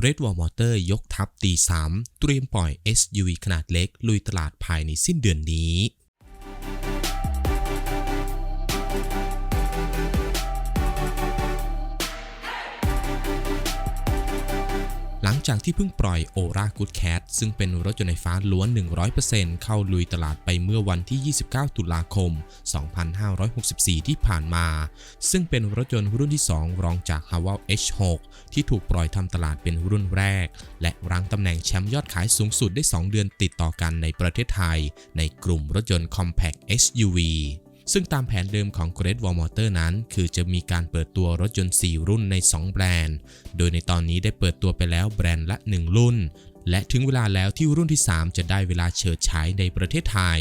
Great Wall Motor ยกทัพตี3เตรียมปล่อย SUV ขนาดเล็ก ลุยตลาดภายในสิ้นเดือนนี้ ลังจากที่เพิ่งปล่อย Ora Good Cat ซึ่งเป็นรถยนต์ไฟฟ้าล้วน 100%เข้าลุยตลาดไปเมื่อวันที่ 29 ตุลาคม 2564 ที่ผ่านมา ซึ่งเป็นรถยนต์รุ่นที่ 2 รองจาก h a w a l H6 ที่ถูกปล่อยทำตลาดเป็นรุ่นแรก และรั้งตำแหน่งแชมป์ยอดขายสูงสุดได้ 2 เดือนติดต่อกันในประเทศไทย ในกลุ่มรถยนต์ Compact SUV ซึ่งตามแผนเดิมของ Great Wall Motor นั้น คือจะมีการเปิดตัวรถยนต์ 4 รุ่นใน 2 แบรนด์ โดยในตอนนี้ได้เปิดตัวไปแล้วแบรนด์ละ 1 รุ่น และถึงเวลาแล้วที่รุ่นที่ 3 จะได้เวลาเฉิดฉายในประเทศไทย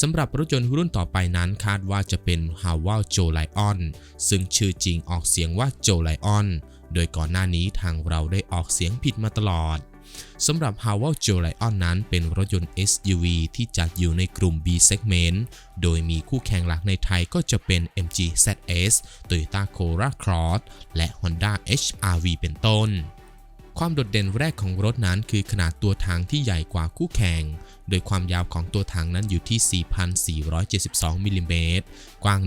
สำหรับรถยนต์รุ่นต่อไปนั้นคาดว่าจะเป็น h a w a l Joe Lion ซึ่งชื่อจริงออกเสียงว่า Joe Lion โดยก่อนหน้านี้ทางเราได้ออกเสียงผิดมาตลอด สำหรับ h a w a l j o l i o n นั้นเป็นรถยนต์ SUV ที่จัดอยู่ในกลุ่ม B segment โดยมีคู่แข่งหลักในไทยก็จะเป็น MG ZS Toyota Corolla Cross และ Honda HR-V เป็นต้น ความโดดเด่นแรกของรถนั้นคือขนาดตัวถังที่ใหญ่กว่าคู่แข่ง โดยความยาวของตัวถังนั้นอยู่ที่ 4,472มิลลิเมตร กว้าง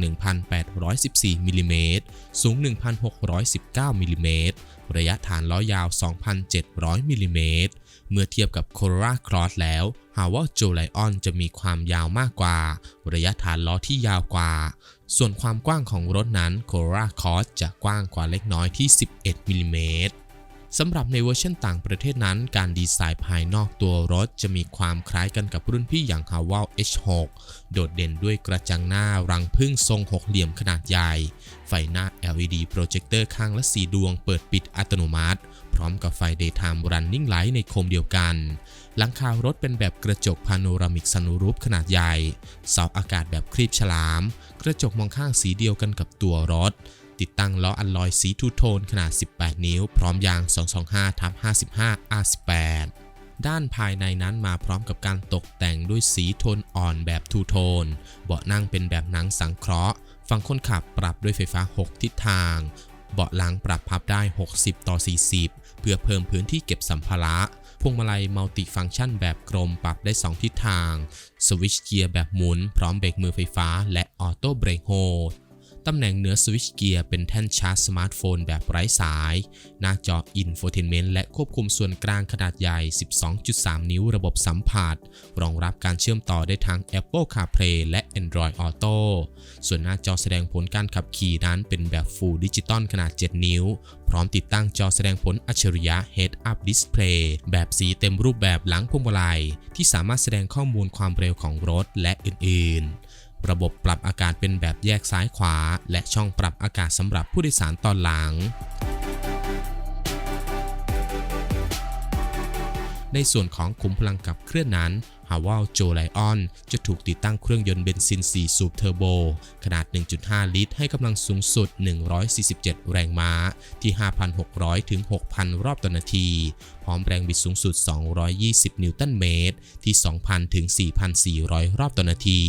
1,814มิลลิเมตร สูง 1,619มิลลิเมตร ระยะฐานล้อยาว 2,700มิลลิเมตร เมื่อเทียบกับ Corolla Cross แล้วหาว่า Joe Lion จะมีความยาวมากกว่า ระยะฐานล้อที่ยาวกว่า ส่วนความกว้างของรถนั้น Corolla Cross จะกว้างกว่าเล็กน้อยที่ 11มิลลิเมตร สำหรับในเวอร์ชันต่างประเทศนั้น การดีไซน์ภายนอกตัวรถจะมีความคล้ายกันกับรุ่นพี่อย่าง h a w a l H6 โดดเด่นด้วยกระจังหน้ารังพึ่งทรงหกเหลี่ยมขนาดใหญ่ ไฟหน้า LED โปรเจคเตอร์ข้างละ4ดวงเปิดปิดอัตโนมัติ พร้อมกับไฟ Daytime Running Light ในโคมเดียวกัน หลังคารถเป็นแบบกระจกพาโนรามิกซันรูฟขนาดใหญ่เสาอากาศแบบครีบฉลาม กระจกมองข้างสีเดียวกันกับตัวรถ ติดตั้งล้ออัลลอยสีทูโทนขนาด 18 นิ้ว พร้อมยาง 225ทับ55 R18 ด้านภายในนั้นมาพร้อมกับการตกแต่งด้วยสีโทนอ่อนแบบทูโทน เบาะนั่งเป็นแบบหนังสังเคราะห์ ฝั่งคนขับปรับด้วยไฟฟ้า 6 ทิศทาง เบาะหลังปรับพับได้ 60 ต่อ 40 เพื่อเพิ่มพื้นที่เก็บสัมภาระพวงมาลัยมัลติฟังก์ชันแบบกลมปรับได้ 2 ทิศทาง สวิตช์เกียร์แบบหมุน พร้อมเบรกมือไฟฟ้า และออโต้เบรกโฮด ตำแหน่งเหนือสวิตช์เกียร์เป็นแท่นชาร์จสมาร์ทโฟนแบบไร้สาย หน้าจออินโฟเทนเมนต์และควบคุมส่วนกลางขนาดใหญ่ 12.3 นิ้วระบบสัมผัส รองรับการเชื่อมต่อได้ทั้ง Apple CarPlay และ Android Auto ส่วนหน้าจอแสดงผลการขับขี่นั้นเป็นแบบ Full Digital ขนาด 7 นิ้ว พร้อมติดตั้งจอแสดงผลอัจฉริยะ Head Up Display แบบสีเต็มรูปแบบหลังพวงมาลัย ที่สามารถแสดงข้อมูลความเร็วของรถและอื่นๆ ระบบปรับอากาศเป็นแบบแยกซ้ายขวา และช่องปรับอากาศสำหรับผู้โดยสารตอนหลังในส่วนของขุมพลังกับเคลื่อนนั้น h a w a l Joe Lion จะถูกติดตั้งเครื่องยนต์เบนซิน 4 สูบเทอร์โบ ขนาด 1.5 ลิตร ให้กำลังสูงสุด 147 แรงม้า ที่ 5,600 ถึง 6,000 รอบต่อนาที พร้อมแรงบิดสูงสุด 220 นิวตันเมตร ที่ 2,000 ถึง 4,400 รอบต่อนาที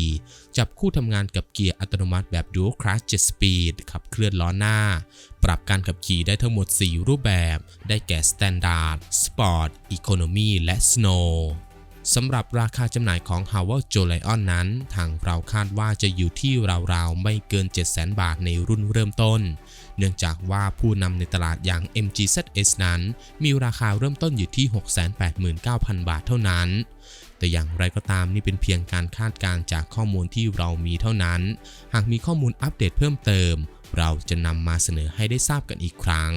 จับคู่ทำงานกับเกียร์อัตโนมัติแบบ Dual Clutch 7 Speed ขับเคลื่อนล้อหน้า ปรับการขับขี่ได้ทั้งหมด 4 รูปแบบ ได้แก่ Standard Sport Economy และ Snow สำหรับราคาจำหน่ายของ h o w a l j o l i o n นั้น ทางเราคาดว่าจะอยู่ที่ราวๆ ไม่เกิน 700,000 บาทในรุ่นเริ่มต้น เนื่องจากว่าผู้นำในตลาดอย่าง MG ZS นั้น มีราคาเริ่มต้นอยู่ที่ 689,000 บาทเท่านั้น แต่อย่างไรก็ตามนี่เป็นเพียงการคาดการณ์จากข้อมูลที่เรามีเท่านั้น หากมีข้อมูลอัปเดตเพิ่มเติม เราจะนำมาเสนอให้ได้ทราบกันอีกครั้ง